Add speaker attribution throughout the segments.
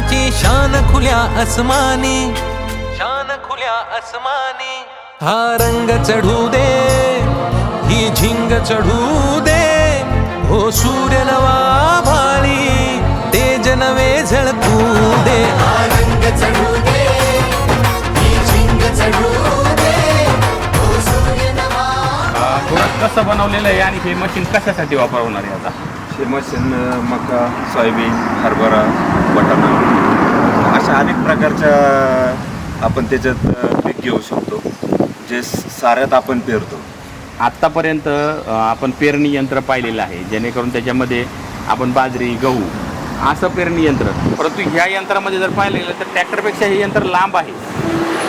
Speaker 1: मनाची शान खुल्या अस्मानी शान खुल्या अस्मानी हा रंग चढू दे ही झिंग चढू दे. हो सूर्य नवा भाळी तेज नवे झळकू दे.
Speaker 2: रंग चढू दे ही झिंग चढू दे. ओ सूर्य नवा
Speaker 3: थोडं कसं बनवलेलं आहे आणि हे मशीन कशासाठी वापरवणार आहे आता?
Speaker 4: हे मशीन मका सोयाबीन हरभरा वाटाणा अशा अनेक प्रकारच्या आपण त्याच्यात पीक घेऊ शकतो जे साऱ्यात आपण पेरतो.
Speaker 3: आत्तापर्यंत आपण पेरणी यंत्र पाहिलेलं आहे जेणेकरून त्याच्यामध्ये आपण बाजरी गहू असं पेरणी यंत्र परंतु ह्या यंत्रामध्ये जर पाहिलं गेलं तर ट्रॅक्टरपेक्षा हे यंत्र लांब आहे.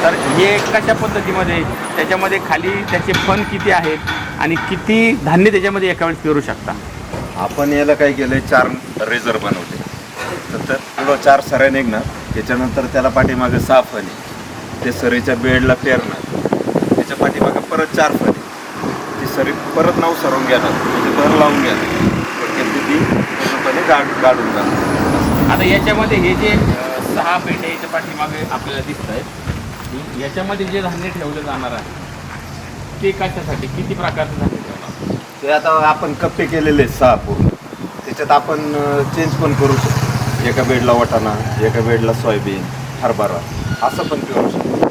Speaker 3: तर हे कशा पद्धतीमध्ये त्याच्यामध्ये खाली त्याचे फन किती आहेत आणि किती धान्य त्याच्यामध्ये एका वेळेस पेरू शकता?
Speaker 4: आपण याला काय केलं चार रेझर बनवले. तर पुढं चार सऱ्या निघणार. त्याच्यानंतर त्याला पाठीमागे सहा फणे. ते सरीच्या बेडला पेरणार. त्याच्या पाठीमागे परत चार फणी. ती सरी परत नऊ सरवून घेणार. म्हणजे भर लावून घेणार. थोडक्यात ती पूर्णपणे गाड गाडून जाणार.
Speaker 3: आता याच्यामध्ये हे जे सहा पेटे याच्या पाठीमागे आपल्याला दिसत आहेत याच्यामध्ये जे धान्य ठेवलं जाणार आहे ते कशासाठी? किती प्रकारचं धान्य
Speaker 4: ते आता आपण कप्पे केलेले आहेत सहा पूर्ण. त्याच्यात आपण चेंज पण करू शकतो. एका बेडला वाटाणा एका बेडला सोयाबीन हरभरा असं पण करू शकतो.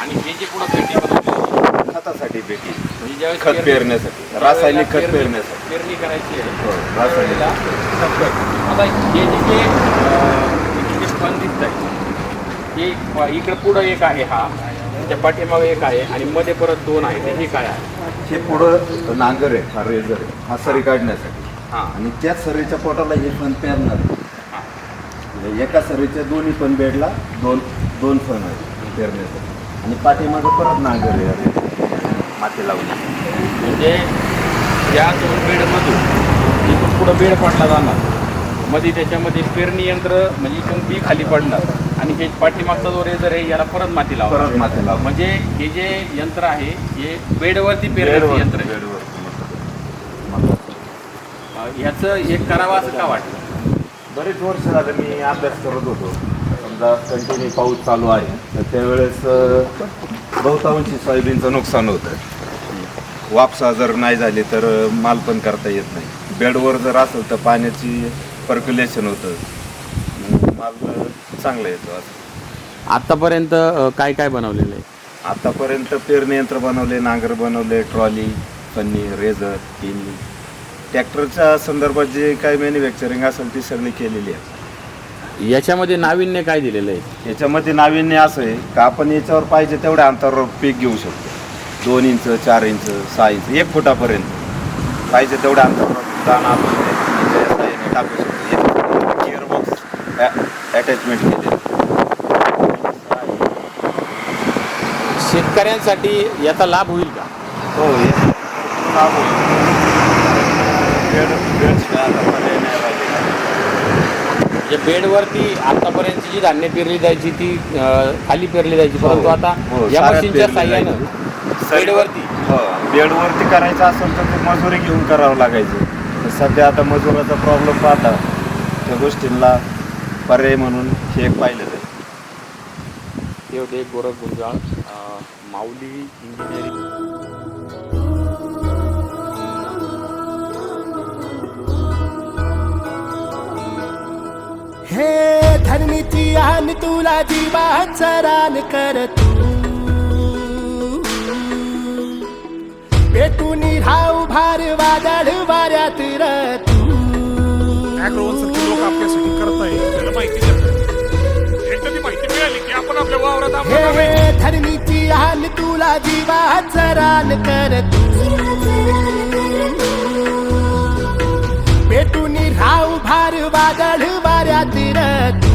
Speaker 3: आणि हे जे पुढं पेटी बनवली
Speaker 4: खतासाठी बेटी
Speaker 3: म्हणजे ज्यावेळेस
Speaker 4: खत
Speaker 3: पेरणी-
Speaker 4: पेरण्यासाठी. रासायनिक खत
Speaker 3: पेरणी-
Speaker 4: पेरण्यासाठी.
Speaker 3: पेरणी करायची आहे
Speaker 4: हो, रासायनिक
Speaker 3: त्यावेळेला. आता हे जे जे अं, जे फन दिसत आहे हे इकडं पुढं एक आहे हा. त्याच्या पाठीमागे एक आहे आणि मध्ये परत दोन आहे हे काय आहे.
Speaker 4: हे पुढं नांगर आहे हा रेझर आहे. हा सरी काढण्यासाठी.
Speaker 3: हां.
Speaker 4: आणि त्याच सरीच्या पोटाला हे फण पेरणार
Speaker 3: हां.
Speaker 4: म्हणजे एका सरीच्या दोन्ही पण बेडला दोन दोन फण आहेत पेरण्यासाठी. आणि पाठीमागे परत नांगर आहे. अरे माती लावली
Speaker 3: म्हणजे या दोन बेडमधून इथून पुढं बेड पडला जाणार. मध्ये त्याच्यामध्ये पेरणी यंत्र म्हणजे इथून बी खाली पडणार. आणि हे पाठीमागचा जो रेझर आहे याला परत माती
Speaker 4: परत
Speaker 3: लावणार
Speaker 4: माती लावली
Speaker 3: म्हणजे हे जे यंत्र आहे हे बेडवरती पेरण्याचं यंत्र आहे. अं, याचं एक करावं असं का वाटतं
Speaker 4: बरेच वर्ष झालं मी अभ्यास करत होतो. समजा कंटिन्यू पाऊस चालू आहे तर त्यावेळेस बहुतांशी सोयाबीनचं नुकसान होतं. वापसा जर नाही झाली तर माल पण करता येत नाही. बेडवर जर असेल तर पाण्याची पर्क्युलेशन होतं. माल चांगला येतो
Speaker 3: आतापर्यंत काय काय बनवलेलं आहे?
Speaker 4: आतापर्यंत पेरणी यंत्र बनवले नांगर बनवले ट्रॉली पन्नी रेझर किल्ली ट्रॅक्टरच्या संदर्भात जे काही मॅन्युफॅक्चरिंग असेल ती सगळी केलेली आहे.
Speaker 3: याच्यामध्ये नाविन्य काय दिलेलं आहे?
Speaker 4: याच्यामध्ये नाविन्य असं आहे का आपण याच्यावर पाहिजे तेवढ्या अंतरावर पीक घेऊ शकतो. दोन इंच चार इंच सहा इंच एक फुटापर्यंत. पाहिजे तेवढ्या अंतरावर दाणा आपण याच्या साहाय्याने टाकू शकतो. अटॅचमेंट केले
Speaker 3: शेतकऱ्यांसाठी याचा लाभ होईल का
Speaker 4: हो हे लाभ होईल. बेड बेडशिवाय आता पर्याय नाही राहिलेला.
Speaker 3: म्हणजे बेडवरती आतापर्यंतची जी धान्य पेरली जायची ती अं, खाली पेरली जायची परंतु आता
Speaker 4: हो,
Speaker 3: या
Speaker 4: साऱ्यात
Speaker 3: मशीनच्या
Speaker 4: पेरली
Speaker 3: साह्यानं
Speaker 4: जायची.
Speaker 3: बेडवरती
Speaker 4: हो बेडवरती करायचं असेल तर ते मजुरी घेऊन करावं लागायचं तर सध्या आता मजुराचा प्रॉब्लेम पाहता त्या गोष्टींना पर्याय म्हणून हे एक पाहिलं
Speaker 3: ते होते गोरख गुंजाळ माऊली इंजिनिअरिंग.
Speaker 5: हे धरणीची आन तुला जीवाचा रान कर तू पेटून राहू भार वादळ वाऱ्यात तू
Speaker 6: लोक आपल्यासाठी करताय आपण आपल्या वावरात
Speaker 5: हे धरणीची हाल तुला जीवा कर भेटून राहू भार वादळ वाऱ्यातील तू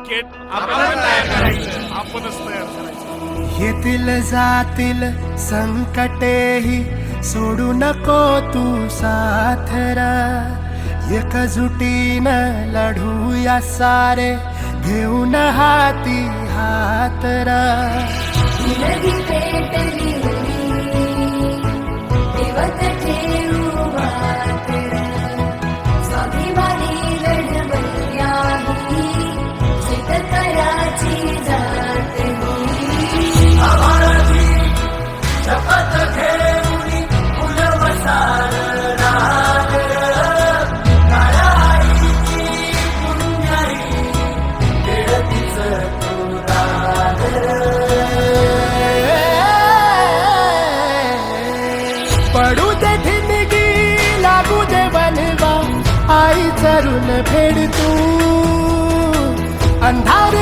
Speaker 6: मार्केट आपणच तयार करायचं. आपणच तयार
Speaker 5: येतील जातील संकटेही सोडू नको तू साथरा. एकजुटीन लढूया सारे घेऊन हाती
Speaker 7: हात रेवत देवत ठेवू
Speaker 5: 奔跑的